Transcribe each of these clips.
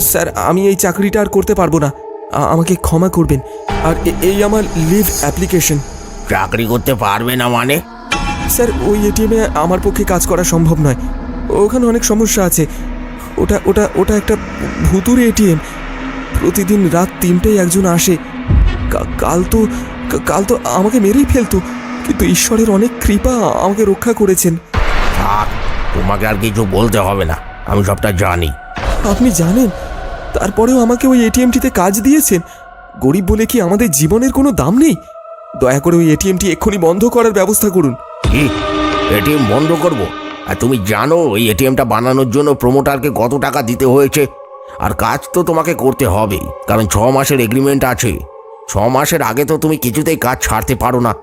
Sir আমি এই চাকরিটা আর করতে পারব না। আমাকে ক্ষমা করবেন। আর এই আমার লিভ অ্যাপ্লিকেশন। চাকরি করতে পারবে না মানে? স্যার ওই এটিএমে আমার পক্ষে কাজ করা সম্ভব নয়। ওখানে অনেক সমস্যা আছে। ওটা ওটা ওটা একটা ভুতুরে এটিএম প্রতিদিন রাত তিনটেই একজন আসে। কাল তো কাল তো আমাকে মেরেই ফেলতো। কিন্তু ঈশ্বরের অনেক কৃপা আমাকে রক্ষা করেছেন। তোমাকে আর কিছু বলতে হবে না। আমি সবটা জানি। আপনি জানেন? তারপরেও আমাকে ওই এটিএমটিতে কাজ দিয়েছেন। গরিব বলে কি আমাদের জীবনের কোনো দাম নেই? দয়া করে ওই এটিএমটি এক্ষুনি বন্ধ করার ব্যবস্থা করুন। কি? এটিএম বন্ধ করব? আর তুমি জানো ওই এটিএমটা বানানোর জন্য প্রমোটারকে কত টাকা দিতে হয়েছে? আর কাজ তো তোমাকে করতে হবেই কারণ ছ মাসের এগ্রিমেন্ট আছে। ছ মাসের আগে তো তুমি কিছুতেই কাজ ছাড়তে পারো না।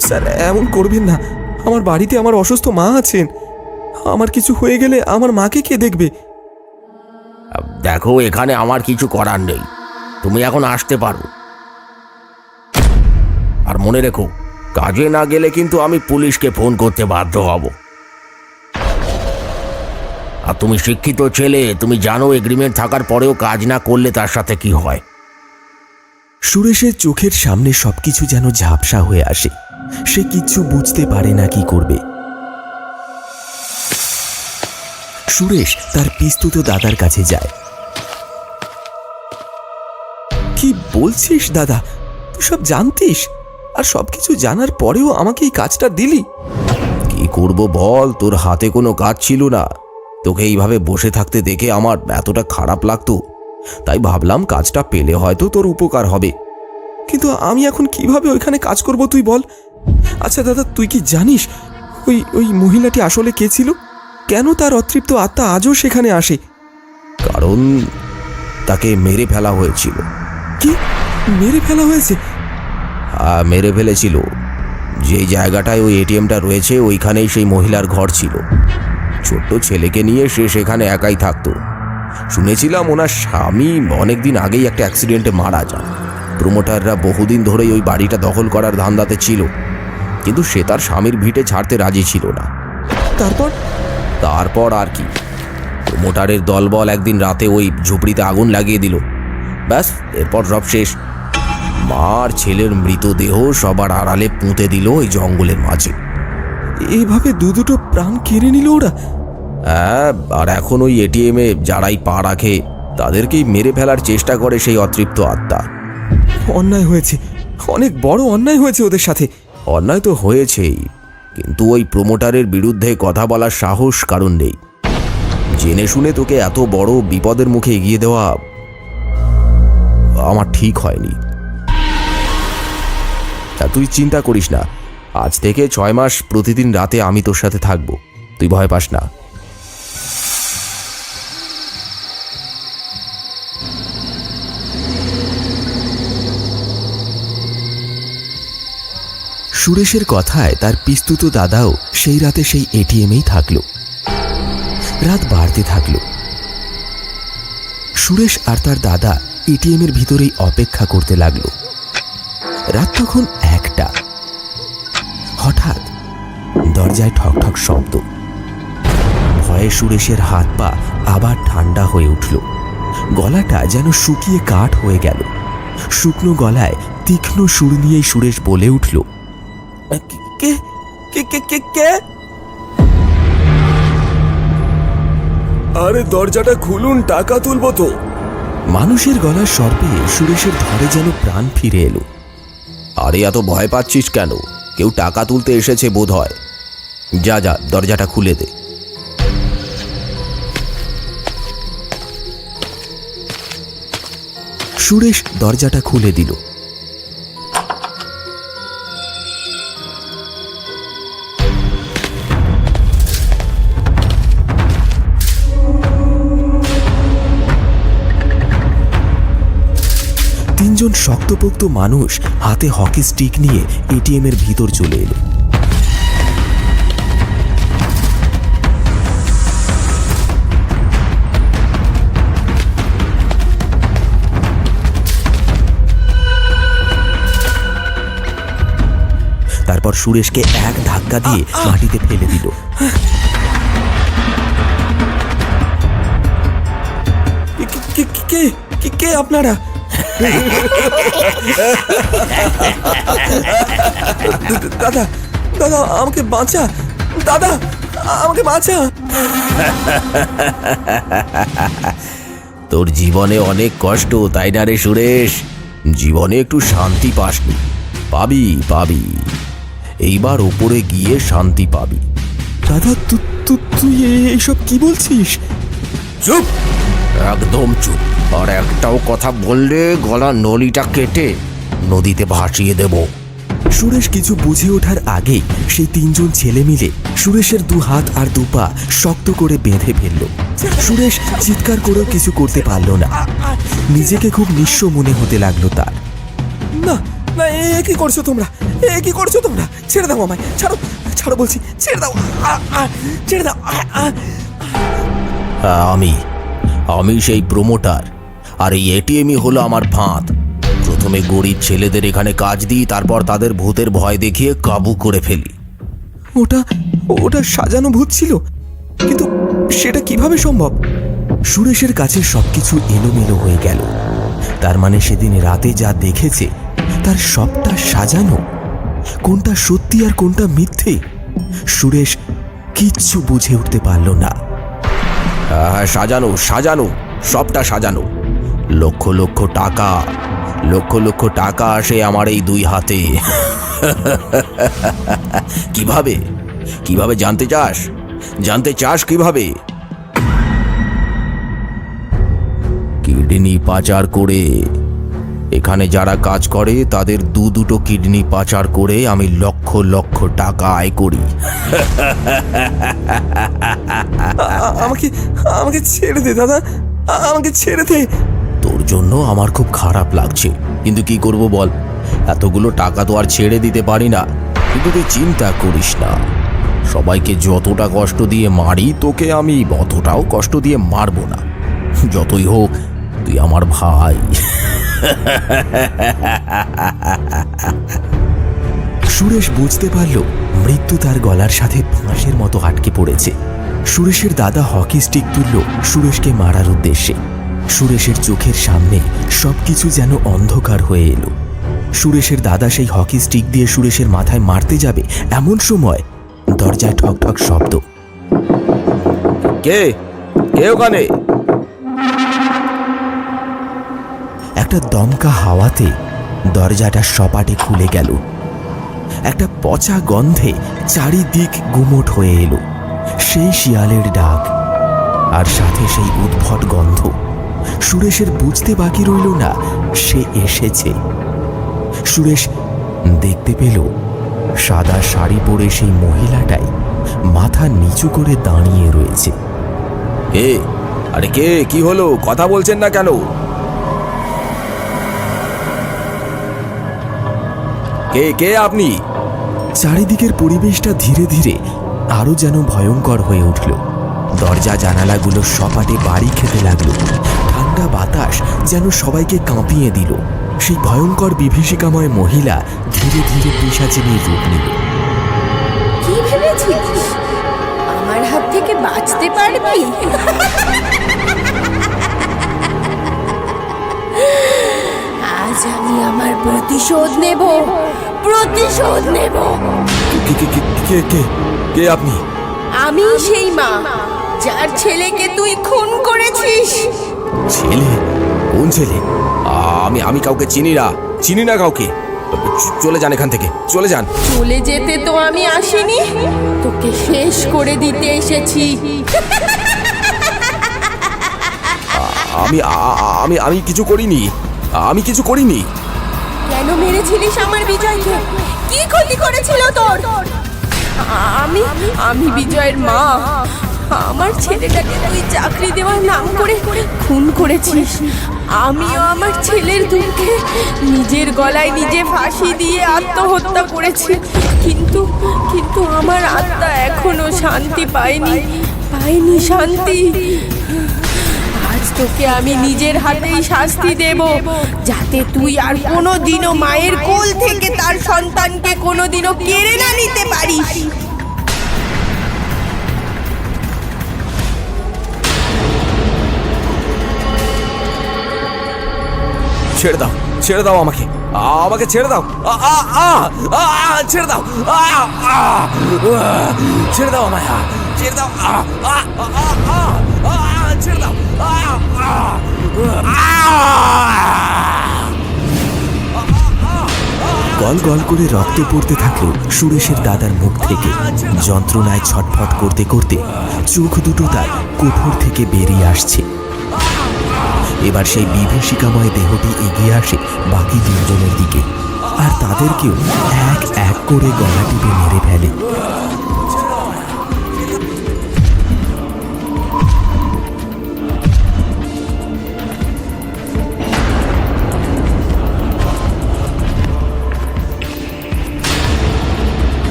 স্যার এমন করবেন না। আমার বাড়িতে আমার অসুস্থ মা আছেন। আমার কিছু হয়ে গেলে আমার মাকে কে দেখবে? দেখো, এখানে আমার কিছু করার নেই। তুমি এখন আসতে পারো। আর মনে রেখো, কাজে না গেলে কিন্তু আমি পুলিশকে ফোন করতে বাধ্য হব। আর তুমি শিক্ষিত ছেলে, তুমি জানো এগ্রিমেন্ট থাকার পরেও কাজ না করলে তার সাথে কি হয়। সুরেশের চোখের সামনে সবকিছু যেন ঝাপসা হয়ে আসে। সে কিচ্ছু বুঝতে পারে না কি করবে। সুরেশ তার পিস্তুত দাদার কাছে যায়। বলছিস দাদা? তুই সব জানতিস? আর সব কিছু জানার পরেও আমাকে এই কাজটা দিলি? কি করব বল? তোর হাতে কোনো কাজ ছিল না। তোকে এইভাবে বসে থাকতে দেখে আমার এতটা খারাপ লাগতো। তাই ভাবলাম কাজটা পেলে হয়তো তোর উপকার হবে। কিন্তু আমি এখন কীভাবে ওইখানে কাজ করব তুই বল? আচ্ছা দাদা তুই কি জানিস ওই ওই মহিলাটি আসলে কে ছিল? কেন তার অতৃপ্ত আত্মা আজও সেখানে আসে? কারণ তাকে মেরে ফেলা হয়েছিল। কি? মেরে ফেলা হয়েছে? মেরে ফেলেছিল। যেই জায়গাটায় ওই এটিএমটা রয়েছে ওইখানেই সেই মহিলার ঘর ছিল। ছোট্ট ছেলেকে নিয়ে সে সেখানে একাই থাকতো। শুনেছিলাম ওনার স্বামী অনেকদিন আগেই একটা অ্যাক্সিডেন্টে মারা যান। প্রমোটাররা বহুদিন ধরেই ওই বাড়িটা দখল করার ধান্দাতে ছিল। কিন্তু সে তার স্বামীর ভিটে ছাড়তে রাজি ছিল না। তারপর? তারপর আর কি। প্রমোটারের দলবল একদিন রাতে ওই ঝুপড়িতে আগুন লাগিয়ে দিল। ব্যাস এরপর সব শেষ। মার ছেলের মৃতদেহ সবার আড়ালে পুঁতে দিল ওই জঙ্গলের মাঝে। এইভাবে দু দুটো প্রাণ কেড়ে নিল ওরা? হ্যাঁ আর এখন ওই এটিএমে যারাই পা রাখে তাদেরকেই মেরে ফেলার চেষ্টা করে সেই অতৃপ্ত আত্মা। অন্যায় হয়েছে। অনেক বড় অন্যায় হয়েছে ওদের সাথে। অন্যায় তো হয়েছেই কিন্তু ওই প্রোমোটারের বিরুদ্ধে কথা বলার সাহস কারণ নেই। জেনে শুনে তোকে এত বড় বিপদের মুখে এগিয়ে দেওয়া আমার ঠিক হয়নি। তুই চিন্তা করিস না। আজ থেকে ছয় মাস প্রতিদিন রাতে আমি তোর সাথে থাকব। তুই ভয় পাস না। সুরেশের কথায় তার পিস্তুত দাদাও সেই রাতে সেই এটিএমেই থাকল। রাত বাড়তে থাকল। সুরেশ আর তার দাদা এটিএমের ভিতরেই অপেক্ষা করতে লাগল। রাত তখন একটা। হঠাৎ দরজায় ঠক ঠক শব্দ। ভয়ে সুরেশের হাত পা আবার ঠান্ডা হয়ে উঠল। গলাটা যেন শুকিয়ে কাঠ হয়ে গেল। শুকনো গলায় তীক্ষ্ণ সুর নিয়েই সুরেশ বলে উঠল কে কে কে কে কে? আরে দরজাটা খুলুন, টাকা তুলবো তো। মানুষের গলার সর্পে সুরেশের ধরে যেন প্রাণ ফিরে এলো। আরে, এত ভয় পাচ্ছিস কেন? কেউ টাকা তুলতে এসেছে বোধ হয় যা যা, দরজাটা খুলে দে। সুরেশ দরজাটা খুলে দিল। তিনজন মানুষ হাতে হকি স্টিক নিয়ে এটিএম এর ভিতর চলে এলো। তারপর সুরেশকে এক ধাক্কা দিয়ে মাটিতে ফেলে দিল। কে কে আপনারা? দাদা দাদা আমাকে বাঁচা। দাদা আমাকে বাঁচা। তোর জীবনে অনেক কষ্ট তাই না রে সুরেশ? জীবনে একটু শান্তি পাসনি। পাবি পাবি। এইবার ওপরে গিয়ে শান্তি পাবি। দাদা তুই এইসব কি বলছিস? চুপ! একদম চুপ। আর একটাও কথা বললে গলা নলিটা কেটে নদীতে ভাসিয়ে দেব সুরেশ কিছু বুঝে ওঠার আগেই সেই তিনজন ছেলে মিলে সুরেশের দু হাত আর দু পা শক্ত করে বেঁধে ফেলল সুরেশ চিৎকার করেও কিছু করতে পারল না নিজেকে খুব নিঃস্ব মনে হতে লাগল তার না না এ কি করছ তোমরা এ কি করছ তোমরা ছেড়ে দাও আমায় ছাড়ো ছাড়ো বলছি ছেড়ে দাও ছেড়ে দাও। হ্যাঁ, আমি আমি সেই প্রমোটার আর এই এটিএমই হলো আমার ফাঁদ। প্রথমে গরিব ছেলেদের এখানে কাজ দিই তারপর তাদের ভূতের ভয় দেখিয়ে কাবু করে ফেলি। ওটা ওটা সাজানো ভূত ছিল কিন্তু সেটা কীভাবে সম্ভব? সুরেশের কাছে সবকিছু এলোমেলো হয়ে গেল। তার মানে সেদিন রাতে যা দেখেছে তার সবটা সাজানো। কোনটা সত্যি আর কোনটা মিথ্যে সুরেশ কিচ্ছু বুঝে উঠতে পারল না। সাজানো সাজানো সবটা সাজানো। লক্ষ লক্ষ টাকা, লক্ষ লক্ষ টাকা আসে আমার এই দুই হাতে। কীভাবে? কীভাবে জানতে চাস? জানতে চাস কীভাবে? কিডনি পাচার করে। এখানে যারা কাজ করে, তাদের দু দুটো কিডনি পাচার করে আমি লক্ষ লক্ষ টাকা আয় করি। আমাকে আমাকে ছেড়ে দে, দাদা। আমাকে ছেড়ে দে। তোর জন্য আমার খুব খারাপ লাগছে। কিন্তু কি করব বল? এতগুলো টাকা তো আর ছেড়ে দিতে পারি না। কিন্তু তুই চিন্তা করিস না। সবাইকে যতটা কষ্ট দিয়ে মারি, তোকে আমি অতটাও কষ্ট দিয়ে মারবো না। যতই হোক, তুই আমার ভাই। সুরেশ বুঝতে পারল, মৃত্যু তার গলার সাথে ফাঁসের মতো আটকে পড়েছে। সুরেশের দাদা হকি স্টিক তুলল সুরেশকে মারার উদ্দেশ্যে। সুরেশের চোখের সামনে সবকিছু যেন অন্ধকার হয়ে এলো। সুরেশের দাদা সেই হকি স্টিক দিয়ে সুরেশের মাথায় মারতে যাবে এমন সময় দরজায় ঠক ঠক শব্দ। কে? কে ওখানে? একটা দমকা হাওয়াতে দরজাটা সপাটে খুলে গেল। একটা পচা গন্ধে চারিদিক গুমোট হয়ে এলো। সেই শিয়ালের ডাক আর সাথে সেই উদ্ভট গন্ধ। সুরেশের বুঝতে বাকি রইল না সে এসেছে। সুরেশ দেখতে পেল সাদা শাড়ি পরে সেই মহিলাটাই মাথা নিচু করে দাঁড়িয়ে রয়েছে। কে আরে কে? কি হলো? কথা বলছেন না কেন? কে কে আপনি? চারিদিকের পরিবেশটা ধীরে ধীরে আরও যেন ভয়ঙ্কর হয়ে উঠল। দরজা জানালাগুলো সপাটে বাড়ি খেতে লাগল। ঠান্ডা বাতাস যেন সবাইকে কাঁপিয়ে দিল। সেই ভয়ঙ্কর বিভীষিকাময় মহিলা ধীরে ধীরে পিসাচিনীর রূপ নিল। কি ভেবেছিস আমার হাত থেকে বাঁচতে পারবি? আজ আমি আমার প্রতিশোধ নেব। প্রতিশোধ নেব। কে কে কে কে কে কে আপনি? আমি সেই মা যার ছেলেকে তুই খুন করেছিস। ছেলে কোন ছেলে? আমি আমি কাউকে চিনি না। চিনি না কাউকে? চলে যান এখান থেকে। চলে যান। চলে যেতে তো আমি আসিনি। তোকে শেষ করে দিতে এসেছি। আমি আমি আমি কিছু করিনি। আমি কিছু করিনি। কেন মেরেছিলিস আমার বিজয়কে? কি ক্ষতি করেছিল তোর? আমি আমি বিজয়ের মা। আমার ছেলেটাকে তুই চাকরি দেওয়ার নাম করে খুন করেছিস। আমিও আমার ছেলের দুঃখে নিজের গলায় নিজে ফাঁসি দিয়ে আত্মহত্যা করেছি। কিন্তু কিন্তু আমার আত্মা এখনও শান্তি পায়নি পায়নি শান্তি। আজ তোকে আমি নিজের হাতেই শাস্তি দেব, যাতে তুই আর কোনো দিনও মায়ের কোল থেকে তার সন্তানকে কোনো দিনও কেড়ে না নিতে পারিস। ছেড়ে দাও ছেড়ে দাও আমাকে আমাকে ছেড়ে দাও ছেড়ে দাও ছেড়ে দাও আমায় ছেড়ে দাও ছেড়ে দাও। গল গল করে রক্ত পড়তে থাকল সুরেশের দাদার মুখ থেকে যন্ত্রণায় ছটফট করতে করতে চোখ দুটো তার কোঠর থেকে বেরিয়ে আসছে এবার সেই বিভীষিকাময় দেহটি এগিয়ে আসে বাকি তিনজনের দিকে। আর তাদেরকেও এক এক করে গলা টিপে মেরে ফেলে।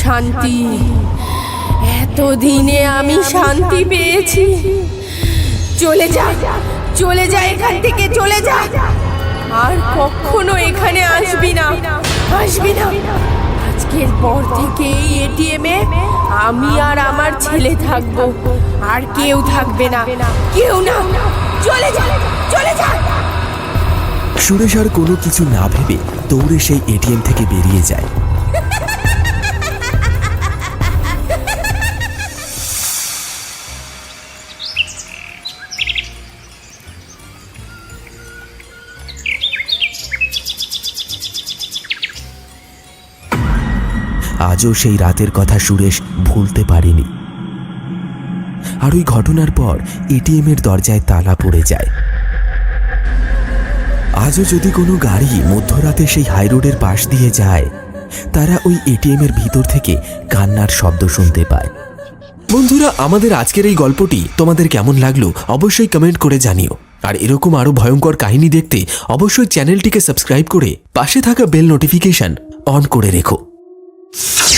শান্তি। এতদিনে আমি শান্তি পেয়েছি। চলে যা চলে যা এখান থেকে, চলে যা। আর কখনো এখানে আসবি না আসবি না। আজকের পর থেকে এই এটিএম আমি আর আমার ছেলে থাকব। আর কেউ থাকবে না, কেউ না। চলে যা চলে যা। সুরেশ আর কোনো কিছু না ভেবে দৌড়ে সেই এটিএম থেকে বেরিয়ে যায়। আজও সেই রাতের কথা সুরেশ ভুলতে পারেনি। আর ওই ঘটনার পর এটিএমের দরজায় তালা পড়ে যায়। আজও যদি কোনো গাড়ি মধ্যরাতে সেই হাইরোডের পাশ দিয়ে যায়, তারা ওই এটিএম এর ভিতর থেকে কান্নার শব্দ শুনতে পায়। বন্ধুরা, আমাদের আজকের এই গল্পটি তোমাদের কেমন লাগল অবশ্যই কমেন্ট করে জানিও। আর এরকম আরও ভয়ঙ্কর কাহিনী দেখতে অবশ্যই চ্যানেলটিকে সাবস্ক্রাইব করে পাশে থাকা বেল নোটিফিকেশন অন করে রেখো। you